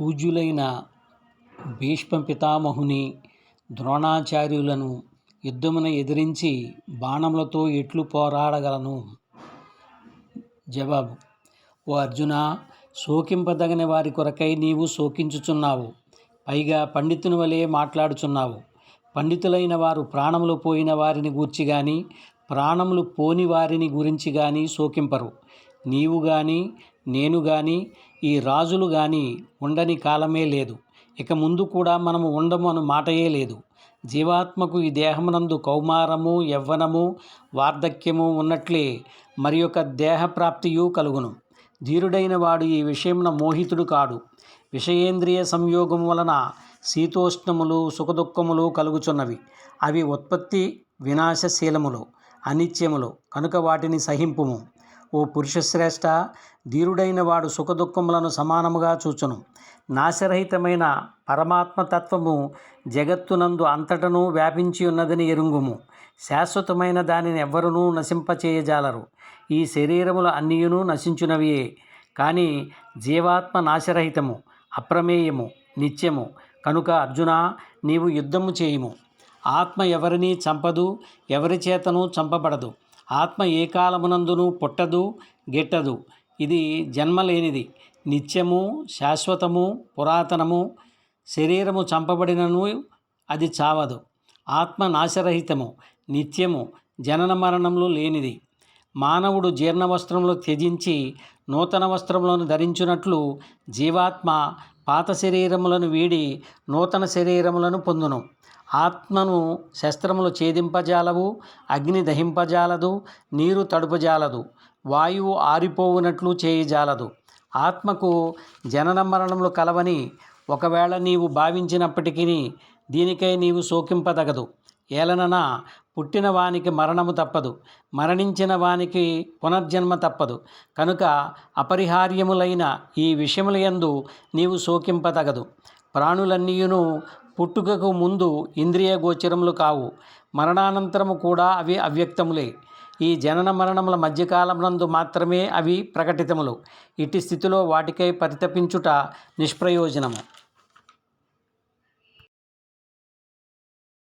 పూజ్యులైన భీష్మ పితామహుని ద్రోణాచార్యులను యుద్ధమున ఎదిరించి బాణములతో ఎట్లు పోరాడగలను? జవాబు ఓ అర్జున శోకింపదగని వారి కొరకై నీవు శోకించుచున్నావు. పైగా పండితుని వలె మాట్లాడుచున్నావు. పండితులైన వారు ప్రాణములు పోయిన వారిని గూర్చి కానీ ప్రాణములు పోని వారిని గురించి కానీ శోకింపరు. నీవు కానీ నేను కానీ ఈ రాజులు కానీ ఉండని కాలమే లేదు. ఇక ముందు కూడా మనము ఉండము అను మాటయే లేదు. జీవాత్మకు ఈ దేహమునందు కౌమారము యవ్వనము వార్ధక్యము ఉన్నట్లే మరి యొక్క దేహప్రాప్తియు కలుగును. ధీరుడైన వాడు ఈ విషయమున మోహితుడు కాడు. విషయేంద్రియ సంయోగం వలన శీతోష్ణములు సుఖదుఖములు కలుగుచున్నవి. అవి ఉత్పత్తి వినాశశీలములు అనిత్యములు కనుక వాటిని సహింపుము. ఓ పురుషశ్రేష్ట ధీరుడైన వాడు సుఖదుఖములను సమానముగా చూచును. నాశరహితమైన పరమాత్మతత్వము జగత్తునందు అంతటను వ్యాపించి ఉన్నదని ఎరుంగుము. శాశ్వతమైన దానిని ఎవ్వరునూ నశింపచేయజాలరు. ఈ శరీరములు అన్నియును నశించునవియే. కానీ జీవాత్మ నాశరహితము అప్రమేయము నిత్యము. కనుక అర్జున నీవు యుద్ధము చేయుము. ఆత్మ ఎవరిని చంపదు ఎవరి చేతను చంపబడదు. ఆత్మ ఏ కాలమునందును పుట్టదు గిట్టదు. ఇది జన్మలేనిది. నిత్యము శాశ్వతము పురాతనము శరీరము చంపబడినను అది చావదు. ఆత్మ నాశరహితము నిత్యము జనన మరణములు లేనిది. మానవుడు జీర్ణ వస్త్రములు త్యజించి నూతన వస్త్రములను ధరించినట్లు జీవాత్మ పాత శరీరములను వీడి నూతన శరీరములను పొందును. ఆత్మను శస్త్రములు ఛేదింపజాలవు అగ్ని దహింపజాలదు నీరు తడుపజాలదు వాయువు ఆరిపోవునట్లు చేయజాలదు. ఆత్మకు జనన మరణములు కలవని ఒకవేళ నీవు భావించినప్పటికీ దీనికై నీవు శోకింపదగదు. ఏలనన పుట్టిన వానికి మరణము తప్పదు మరణించిన వానికి పునర్జన్మ తప్పదు. కనుక అపరిహార్యములైన ఈ విషయములయందు నీవు శోకింపదగదు. ప్రాణులన్నీయును పుట్టుకకు ముందు ఇంద్రియ గోచరములు కావు. మరణానంతరము కూడా అవి అవ్యక్తములే. ఈ జనన మరణముల మధ్యకాలమునందు మాత్రమే అవి ప్రకటితములు. ఇట్టి స్థితిలో వాటికై పరితపించుట నిష్ప్రయోజనము.